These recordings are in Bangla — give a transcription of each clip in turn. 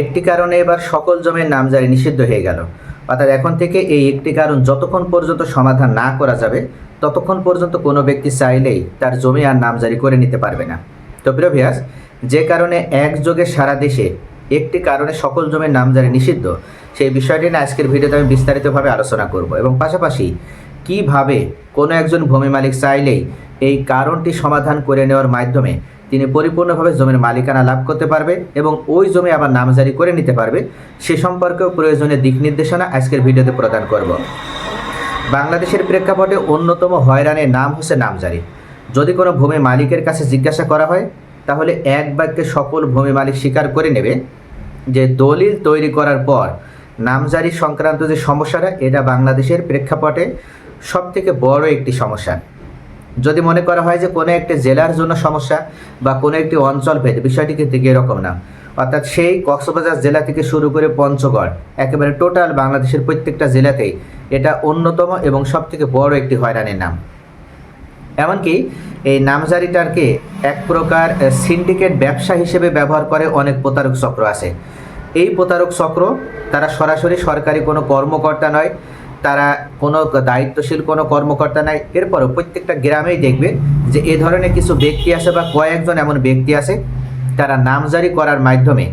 একটি কারণে এবার সকল জমির নামজারি নিষিদ্ধ হয়ে গেল। অর্থাৎ এখন থেকে এই একটি কারণ যতক্ষণ পর্যন্ত সমাধান না করা যাবে, ততক্ষণ পর্যন্ত কোনো ব্যক্তি চাইলেই তার জমি আর নামজারি করে নিতে পারবে না। তো প্রিয় ভিয়াস যে কারণে একযোগে সারা দেশে একটি কারণে সকল জমির নামজারি নিষিদ্ধ, সেই বিষয়টি নিয়ে আজকের ভিডিওতে আমি বিস্তারিতভাবে আলোচনা করব এবং পাশাপাশি কীভাবে কোনো একজন ভূমি মালিক চাইলেই এই কারণটি সমাধান করে নেওয়ার মাধ্যমে তিনি পরিপূর্ণভাবে জমির মালিকানা লাভ করতে পারবে এবং ওই জমি আবার নামজারি করে নিতে পারবে, সে সম্পর্কেও প্রয়োজনীয় দিক নির্দেশনা আজকের ভিডিওতে প্রদান করব। বাংলাদেশের প্রেক্ষাপটে অন্যতম হয়রানির নাম হচ্ছে নামজারি। যদি কোনো ভূমি মালিকের কাছে জিজ্ঞাসা করা হয়, তাহলে এক বাক্যে সকল ভূমি মালিক স্বীকার করে নেবে যে দলিল তৈরি করার পর নামজারি সংক্রান্ত যে সমস্যাটা, এটা বাংলাদেশের প্রেক্ষাপটে সবথেকে বড় একটি সমস্যা। যদি মনে করা হয় যে কোনো একটি জেলার জন্য সমস্যা বা কোনো একটি অঞ্চল ভেদ, বিষয়টি কিন্তু এরকম না। অর্থাৎ সেই কক্সবাজার জেলা থেকে শুরু করে পঞ্চগড়, একেবারে টোটাল বাংলাদেশের প্রত্যেকটা জেলাতেই এটা অন্যতম এবং সবথেকে বড় একটি হয়রানির নাম। এমনকি এই নামজারিটাকে এক প্রকার সিন্ডিকেট ব্যবসা হিসেবে ব্যবহার করে অনেক প্রতারক চক্র আছে। এই প্রতারক চক্র তারা সরাসরি সরকারি কোনো কর্মকর্তা নয় তারা কোনো দায়িত্বশীল, কোনো কর্মকর্তা নাই। এরপরও প্রত্যেকটা গ্রামেই দেখবে যে এ ধরনের কিছু ব্যক্তি আছে বা কয়েকজন এমন ব্যক্তি আছে, তারা নামজারি করার মাধ্যমে,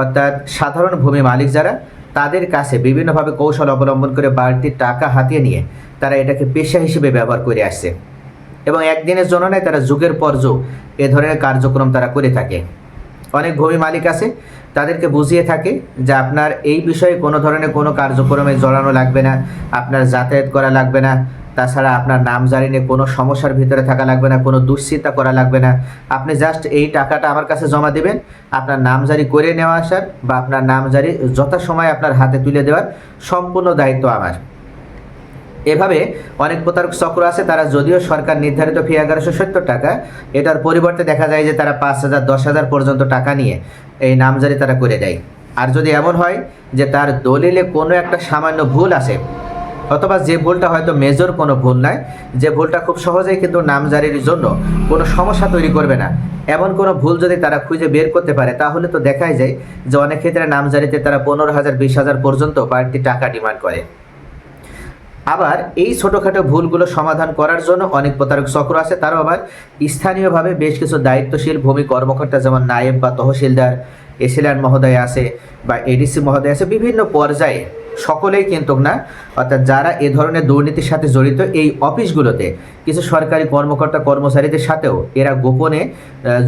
অর্থাৎ সাধারণ ভূমি মালিক যারা, তাদের কাছে বিভিন্নভাবে কৌশল অবলম্বন করে বাড়তি টাকা হাতিয়ে নিয়ে তারা এটাকে পেশা হিসেবে ব্যবহার করে আসছে। এবং একদিনের জন্য নয় তারা যুগের পর যুগ এ ধরনের কার্যক্রম তারা করে থাকে। অনেক ভূমি মালিক আছে, তাদেরকে বুঝিয়ে থাকে যে আপনার এই বিষয়ে কোনো ধরনের কোনো কার্যক্রমে জড়ানো লাগবে না, আপনার যাতায়াত করা লাগবে না, তাছাড়া আপনার নাম জারি নিয়ে কোনো সমস্যার ভিতরে থাকা লাগবে না, কোনো দুশ্চিন্তা করা লাগবে না। আপনি জাস্ট এই টাকাটা আমার কাছে জমা দেবেন, আপনার নাম জারি করে নেওয়া আসার বা আপনার নাম জারি যথাসময় আপনার হাতে তুলে দেওয়ার সম্পূর্ণ দায়িত্ব আমার। এভাবে অনেক প্রতারক চক্র আছে, তারা যদিও সরকার নির্ধারিত ফি এগারোশো সত্তর টাকা, এটার পরিবর্তে দেখা যায় যে তারা পাঁচ হাজার, দশ হাজার পর্যন্ত টাকা নিয়ে এই নামজারি তারা করে দেয়। আর যদি এমন হয় যে তার দলিলে কোনো একটা সামান্য ভুল আছে, অথবা যে ভুলটা হয়তো মেজর কোনো ভুল নয়, যে ভুলটা খুব সহজেই কিন্তু নামজারির জন্য কোনো সমস্যা তৈরি করবে না। এমন কোনো ভুল যদি তারা খুঁজে বের করতে পারে, তাহলে তো দেখাই যায় যে অনেক ক্ষেত্রে নামজারিতে তারা পনেরো হাজার, বিশ হাজার পর্যন্ত বাড়তি টাকা ডিমান্ড করে। আবার এই ছোটোখাটো ভুলগুলো সমাধান করার জন্য অনেক প্রতারক চক্র আছে, তারাও আবার স্থানীয়ভাবে বেশ কিছু দায়িত্বশীল ভূমি কর্মকর্তা যেমন নায়েব বা তহসিলদার এসিলান মহোদয় আছে বা এডিসি মহোদয় আছে, বিভিন্ন পর্যায়ে সকলেই কিন্তু না। অর্থাৎ যারা এ ধরনের দুর্নীতির সাথে জড়িত এই অফিসগুলোতে, কিছু সরকারি কর্মকর্তা কর্মচারীদের সাথেও এরা গোপনে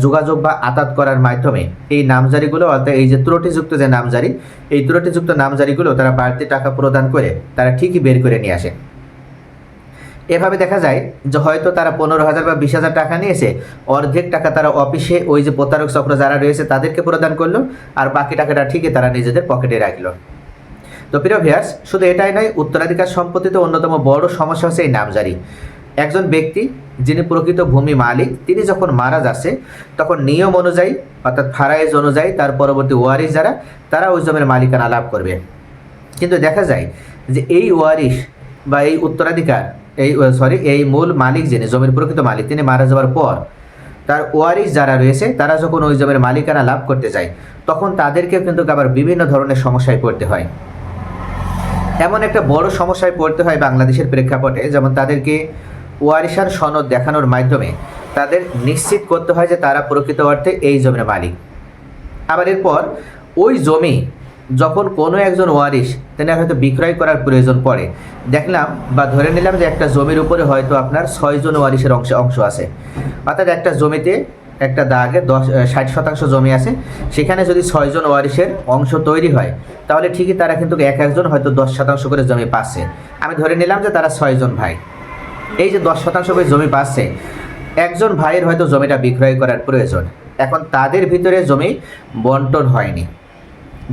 যোগাযোগ বা আতাত করার মাধ্যমে এই নামজারিগুলো, অর্থাৎ এই যে ত্রুটিযুক্ত যে নামজারি, এই ত্রুটিযুক্ত নামজারিগুলো তারা বাড়তি টাকা প্রদান করে তারা ঠিকই বের করে নিয়ে আসে। এভাবে দেখা যায় যে হয়তো তারা পনেরো হাজার বা বিশ হাজার টাকা নিয়েছে, অর্ধেক টাকা তারা অফিসে ওই যে প্রতারক চক্র যারা রয়েছে তাদেরকে প্রদান করল, আর বাকি টাকাটা ঠিকই তারা নিজেদের পকেটে রাখল। তো প্রিয় ভিয়ার্স শুধু এটাই নয়, উত্তরাধিকার সম্পত্তিতে অন্যতম বড় সমস্যা হচ্ছে এই নামজারি। একজন ব্যক্তি যিনি প্রকৃত ভূমি মালিক, তিনি যখন মারা যাচ্ছে, তখন নিয়ম অনুযায়ী, অর্থাৎ ফারাইজ অনুযায়ী, তার পরবর্তী ওয়ারিশ যারা, তারা ওই জমির মালিকানা লাভ করবে। কিন্তু দেখা যায় যে এই ওয়ারিশ বা এই উত্তরাধিকার, এই সরি এই মূল মালিক যিনি, জমির প্রকৃত মালিক, তিনি মারা যাওয়ার পর, তার ওয়ারিশ যারা রয়েছে, তারা যখন ওই জমির মালিকানা লাভ করতে যায়, তখন তাদেরকেও কিন্তু আবার বিভিন্ন ধরনের সমস্যায় পড়তে হয়। এমন একটা বড় সমস্যায় পড়তে হয় বাংলাদেশের প্রেক্ষাপটে, যেমন তাদেরকে ওয়ারিশার সনদ দেখানোর মাধ্যমে তাদের নিশ্চিত করতে হয় যে তারা প্রকৃত অর্থে এই জমির মালিক। আবার এরপর, ওই জমি যখন কোনো একজন ওয়ারিশ তিনি হয়তো বিক্রয় করার প্রয়োজন পড়ে, দেখলাম বা ধরে নিলাম যে একটা জমির উপরে হয়তো আপনার ছয়জন ওয়ারিশের অংশ অংশ আছে। অর্থাৎ একটা জমিতে একটা দাগে দশ ষাট শতাংশ জমি আছে। সেখানে যদি ছয়জন ওয়ারিশের অংশ তৈরি হয়, তাহলে ঠিকই তারা কিন্তু এক একজন হয়তো দশ শতাংশ করে জমি পাচ্ছে। আমি ধরে নিলাম যে তারা ছয়জন ভাই। এই যে দশ শতাংশ করে জমি পাচ্ছে, একজন ভাইয়ের হয়তো জমিটা বিক্রয় করার প্রয়োজন। এখন তাদের ভিতরে জমি বন্টন হয়নি।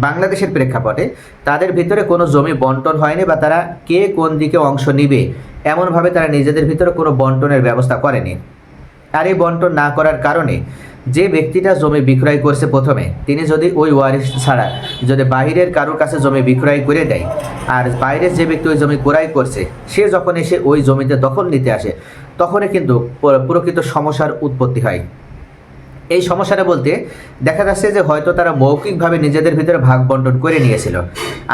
বাংলাদেশের প্রেক্ষাপটে তাদের ভিতরে কোনো জমি বন্টন হয়নি বা তারা কে কোন দিকে অংশ নিবে, এমনভাবে তারা নিজেদের ভিতরে কোনো বন্টনের ব্যবস্থা করেনি। আর এই বন্টন না করার কারণে যে ব্যক্তিটা জমি বিক্রয় করছে প্রথমে, তিনি যদি ওই ওয়ারিশ ছাড়া যদি বাইরের কারোর কাছে জমি বিক্রয় করে দেয়, আর বাইরের যে ব্যক্তি ওই জমি ক্রয় করছে, সে যখন এসে ওই জমিতে দখল নিতে আসে, তখনই কিন্তু প্রকৃত সমস্যার উৎপত্তি হয়। এই সমস্যাটা বলতে দেখা যাচ্ছে যে হয়তো তারা মৌখিকভাবে নিজেদের ভিতরে ভাগ বন্টন করে নিয়েছিল।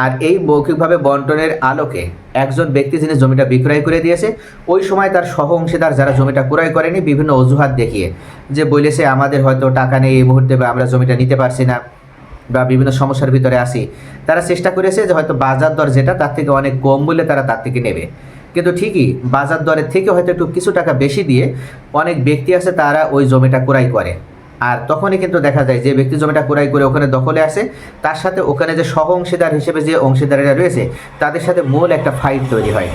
আর এই মৌখিকভাবে বন্টনের আলোকে একজন ব্যক্তি যিনি জমিটা বিক্রয় করে দিয়েছে, ওই সময় তার সহ অংশীদার যারা জমিটা ক্রয় করেনি, বিভিন্ন অজুহাত দেখিয়ে যে বলেছে, আমাদের হয়তো টাকা নেই এই মুহূর্তে বা আমরা জমিটা নিতে পারছি না বা বিভিন্ন সমস্যার ভিতরে আসি তারা চেষ্টা করেছে যে হয়তো বাজার দর যেটা, তার থেকে অনেক কম মূল্যে তারা তার থেকে নেবে। কিন্তু ঠিকই বাজার দরের থেকে হয়তো একটু কিছু টাকা বেশি দিয়ে অনেক ব্যক্তি আছে তারা ওই জমিটা ক্রয় করে। আর তখনই কিন্তু দেখা যায় যে ব্যক্তি জমিটা ক্রয় করে ওখানে দখলে আসে তার সাথে ওখানে যে সহ অংশীদার হিসেবে যে অংশীদারেরা রয়েছে, তাদের সাথে মূল একটা ফাইট তৈরি হয়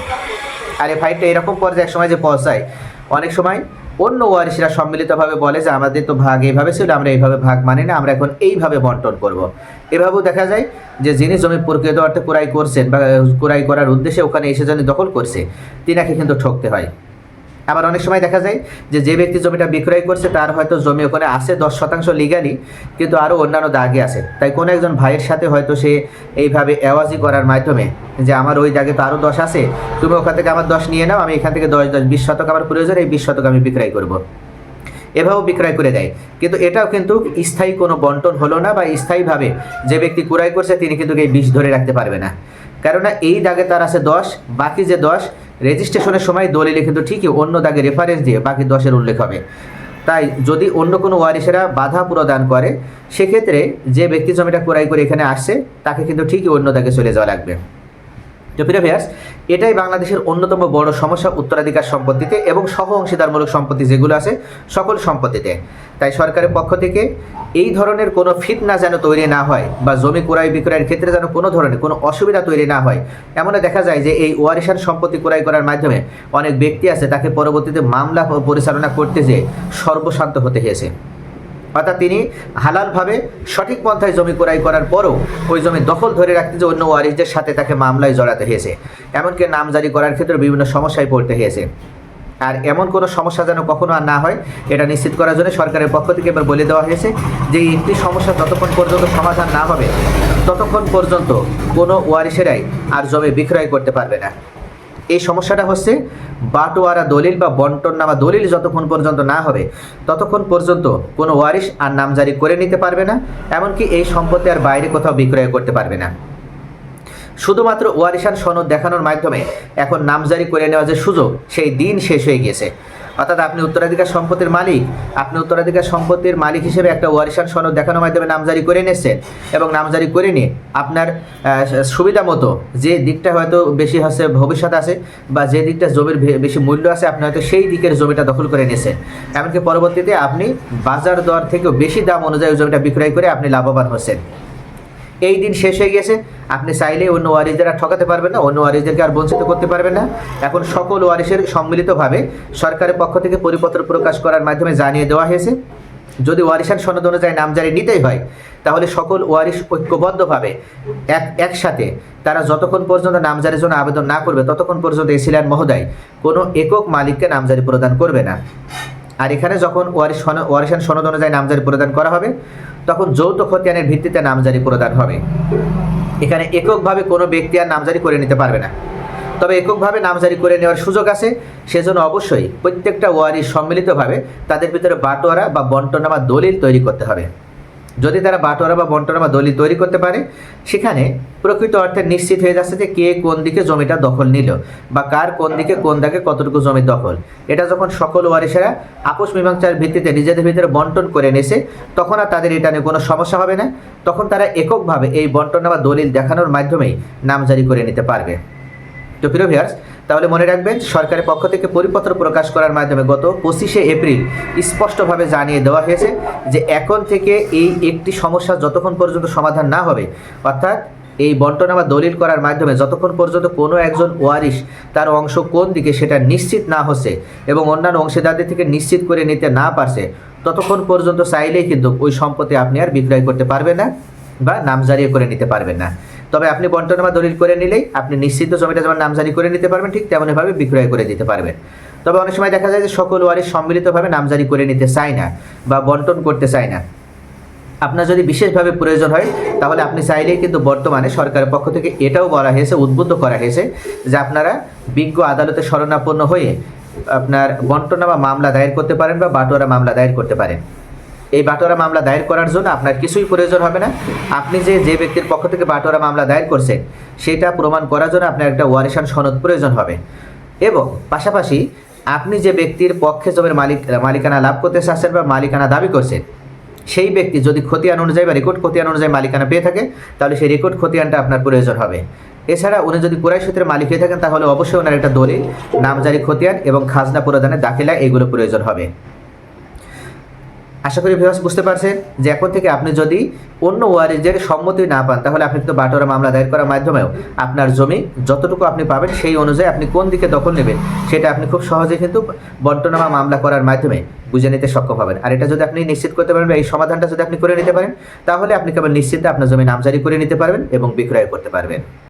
আর এই ফাইটটা এরকম পর্যায়ে সময় যে পৌঁছায়, অনেক সময় অন্য ওয়ারিসরা সম্মিলিতভাবে বলে যে, আমাদের তো ভাগ এইভাবে ছিল, আমরা এইভাবে ভাগ মানি না, আমরা এখন এইভাবে বন্টন করব। এভাবেও দেখা যায় যে যিনি জমি প্রকৃত অর্থে ক্রয় করছেন বা ক্রয় করার উদ্দেশ্যে ওখানে এসে যিনি দখল করছে, তিনাকে কিন্তু ঠকতে হয় আবার অনেক সময় দেখা যায় যে যে ব্যক্তি জমিটা বিক্রয় করছে, তার হয়তো জমি ওখানে আছে, দশ শতাংশ লিগালি কিন্তু আরও অন্যান্য দাগে আছে। তাই কোনো একজন ভাইয়ের সাথে হয়তো সে এইভাবে এওয়াজি করার মাধ্যমে যে আমার ওই দাগে তো আরও দশ আছে, তুমি ওখান থেকে আমার দশ নিয়ে নাও, আমি এখান থেকে দশ দশ, বিশ শতক আমার প্রয়োজন, এই বিশ শতক আমি বিক্রয় করব। এভাবেও বিক্রয় করে দেয়। কিন্তু এটাও কিন্তু স্থায়ী কোনো বন্টন হলো না বা স্থায়ীভাবে যে ব্যক্তি ক্রয় করছে, তিনি কিন্তু এই বিষ ধরে রাখতে পারবে না। কেননা এই দাগে তার আছে দশ, বাকি যে দশ রেজিস্ট্রেশনের সময় দলিলে কিন্তু ঠিকই অন্য দাগে রেফারেন্স দিয়ে বাকি দশের উল্লেখ হবে। তাই যদি অন্য কোনো ওয়ারিসেরা বাধা প্রদান করে, সেক্ষেত্রে যে ব্যক্তি জমিটা ক্রয় করে এখানে আসছে, তাকে কিন্তু ঠিকই অন্য দাগে চলে যাওয়া লাগবে। তো এটাই বাংলাদেশের অন্যতম বড় সমস্যা উত্তরাধিকার সম্পত্তিতে এবং সহ অংশীদারমূলক সম্পত্তি যেগুলো আছে, সকল সম্পত্তিতে। তাই সরকারের পক্ষ থেকে এই ধরনের কোনো ফিতনা যেন তৈরি না হয় বা জমি ক্রয় বিক্রয়ের ক্ষেত্রে যেন কোনো ধরনের কোনো অসুবিধা তৈরি না হয়, এমনও দেখা যায় যে এই ওয়ারিশান সম্পত্তি ক্রয় করার মাধ্যমে অনেক ব্যক্তি আছে তাকে পরবর্তীতে মামলা পরিচালনা করতে যেয়ে সর্বশান্ত হতে হয়েছে। অর্থাৎ তিনি হালালভাবে সঠিক পন্থায় জমি ক্রয় করার পরও ওই জমি দখল ধরে রাখতে যে অন্য ওয়ারিসদের সাথে তাকে মামলায় জড়াতে হয়েছে। এমনকি নাম জারি করার ক্ষেত্রে বিভিন্ন সমস্যায় পড়তে হয়েছে। আর এমন কোনো সমস্যা যেন কখনো আর না হয়, এটা নিশ্চিত করার জন্য সরকারের পক্ষ থেকে এবার বলে দেওয়া হয়েছে যে একটি সমস্যা যতক্ষণ পর্যন্ত সমাধান না হবে, ততক্ষণ পর্যন্ত কোনো ওয়ারিসেরাই আর জমি বিক্রয় করতে পারবে না। এই সমস্যাটা হচ্ছে বাটোয়ারা দলিল বা বন্টন নামা দলিল যতক্ষণ পর্যন্ত না হবে, ততক্ষণ পর্যন্ত কোনো ওয়ারিশ আর নামজারি করে নিতে পারবে না, এমনকি এই সম্পত্তি আর বাইরে কোথাও বিক্রয় করতে পারবে না। শুধুমাত্র ওয়ারিশান সনদ দেখানোর মাধ্যমে এখন নামজারি করে নেওয়া যে সুযোগ, সেই দিন শেষ হয়ে গিয়েছে। অর্থাৎ আপনি উত্তরাধিকার সম্পত্তির মালিক, আপনি উত্তরাধিকার সম্পত্তির মালিক হিসেবে একটা ওয়ারিশান সনদ দেখানোর মাধ্যমে নামজারি করে নিয়েছেন এবং নামজারি করে নিয়ে আপনার সুবিধা মতো যে দিকটা হয়তো বেশি হচ্ছে ভবিষ্যৎ আছে বা যে দিকটা জমির বেশি মূল্য আছে, আপনি হয়তো সেই দিকের জমিটা দখল করে নিয়েছেন এমনকি পরবর্তীতে আপনি বাজার দর থেকেও বেশি দাম অনুযায়ী জমিটা বিক্রয় করে আপনি লাভবান হচ্ছেন। এই দিন শেষ হয়ে গেছে। আপনি চাইলে অন্য ওয়ারিসদের আর ঠকাতে পারবেন না, অন্য ওয়ারিসদেরকে আর বঞ্চিত করতে পারবেন না। এখন সকল ওয়ারিসের সম্মিলিতভাবে সরকারের পক্ষ থেকে পরিপত্র প্রকাশ করার মাধ্যমে জানিয়ে দেওয়া হয়েছে। যদি ওয়ারিসান সনদ অনুযায়ী নামজারি নিতেই হয়, তাহলে সকল ওয়ারিশ ঐক্যবদ্ধভাবে এক একসাথে তারা যতক্ষণ পর্যন্ত নামজারির জন্য আবেদন না করবে, ততক্ষণ পর্যন্ত এসিলান মহোদয় কোনো একক মালিককে নামজারি প্রদান করবে না। আর এখানে যখন ওয়ারিশ সন- ওয়ারিশান সনদ অনুযায়ী নামজারি প্রদান করা হবে, তখন যৌথ খতিয়ানের ভিত্তিতে নামজারি প্রদান হবে। এখানে এককভাবে কোনো ব্যক্তি আর নামজারি করে নিতে পারবে না। তবে এককভাবে নামজারি করে নেওয়ার সুযোগ আছে, সেজন্য অবশ্যই প্রত্যেকটা ওয়ারি সম্মিলিতভাবে তাদের ভিতরে বাটোয়ারা বা বন্টনামা দলিল তৈরি করতে হবে। যদি তারা বাটোয়ারা বা বন্টনামা দলিল তৈরি করতে পারে, সেখানে প্রকৃত অর্থে নিশ্চিত হয়ে যাচ্ছে যে কে কোন দিকে জমিটা দখল নিল বা কার কোন দিকে কোন দাগে কতটুকু জমি দখল। এটা যখন সকল ওয়ারিসেরা আপোষ মীমাংসার ভিত্তিতে নিজেদের ভিতরে বন্টন করে নেছে, তখন আর তাদের এটা নিয়ে কোনো সমস্যা হবে না। তখন তারা এককভাবে এই বন্টন বা দলিল দেখানোর মাধ্যমেই নামজারি করে নিতে পারবে। তো প্রিয় ভিউয়ার্স তাহলে মনে রাখবেন, সরকারের পক্ষ থেকে পরিপত্র প্রকাশ করার মাধ্যমে গত পঁচিশে এপ্রিল স্পষ্টভাবে জানিয়ে দেওয়া হয়েছে যে এখন থেকে এই একটি সমস্যা যতক্ষণ পর্যন্ত সমাধান না হবে, অর্থাৎ এই বন্টনা বা দলিল করার মাধ্যমে যতক্ষণ পর্যন্ত কোনো একজন ওয়ারিশ তার অংশ কোন দিকে সেটা নিশ্চিত না হচ্ছে এবং অন্যান্য অংশীদারদের থেকে নিশ্চিত করে নিতে না পারছে, ততক্ষণ পর্যন্ত চাইলেই কিন্তু ওই সম্পত্তি আপনি আর বিক্রয় করতে পারবেন না বা নামজারি করে নিতে পারবেন না। তবে আপনি বন্টনামা দলিল করে নিলেই আপনি নিশ্চিত জমিটা যেমন নামজারি করে নিতে পারবেন, ঠিক তেমনভাবে বিক্রয় করে দিতে পারবেন। তবে অনেক সময় দেখা যায় যে সকল ওয়ারিশ সম্মিলিতভাবে নামজারি করে নিতে চায় না বা বন্টন করতে চায় না। আপনার যদি বিশেষভাবে প্রয়োজন হয়, তাহলে আপনি চাইলেই কিন্তু বর্তমানে সরকারের পক্ষ থেকে এটাও বলা হয়েছে, উদ্বুদ্ধ করা হয়েছে যে আপনারা বিজ্ঞ আদালতে শরণাপন্ন হয়ে আপনার বন্টনা বা মামলা দায়ের করতে পারেন বা বাটোয়ারা মামলা দায়ের করতে পারেন। এই বাটোয়ারা মামলা দায়ের করার জন্য আপনার কিছুই প্রয়োজন হবে না। আপনি যে যে ব্যক্তির পক্ষ থেকে বাটোয়ারা মামলা দায়ের করছেন, সেটা প্রমাণ করার জন্য আপনার একটা ওয়ারিশান সনদ প্রয়োজন হবে। এবং পাশাপাশি আপনি যে ব্যক্তির পক্ষে জমির মালিক, মালিকানা লাভ করতে চাচ্ছেন বা মালিকানা দাবি করছেন সেই ব্যক্তি যদি খতিয়ান অনুযায়ী বা রেকর্ড খতিয়ান অনুযায়ী মালিকানা পেয়ে থাকে, তাহলে সেই রেকর্ড খতিয়ানটা আপনার প্রয়োজন হবে। এছাড়া উনি যদি কুরাই সূত্রের মালিক হয়ে থাকেন, তাহলে অবশ্যই ওনার একটা দলিল, নামজারি খতিয়ান এবং খাজনা প্রদানের দাখিলা এগুলো প্রয়োজন হবে। আশা করি ভিউয়ার্স বুঝতে পারছেন যে এখন থেকে আপনি যদি অন্য ওয়ারিজের সম্মতি না পান, তাহলে আপনি কিন্তু বাটোয়ারা মামলা দায়ের করার মাধ্যমেও আপনার জমি যতটুকু আপনি পাবেন সেই অনুযায়ী আপনি কোন দিকে দখল নেবেন, সেটা আপনি খুব সহজে কিন্তু বন্টনামা মামলা করার মাধ্যমে বুঝে নিতে সক্ষম হবেন। আর এটা যদি আপনি নিশ্চিত করতে পারেন এই সমাধানটা যদি আপনি করে নিতে পারেন, তাহলে আপনি কেবল নিশ্চিন্তে আপনার জমি নামজারি করে নিতে পারবেন এবং বিক্রয় করতে পারবেন।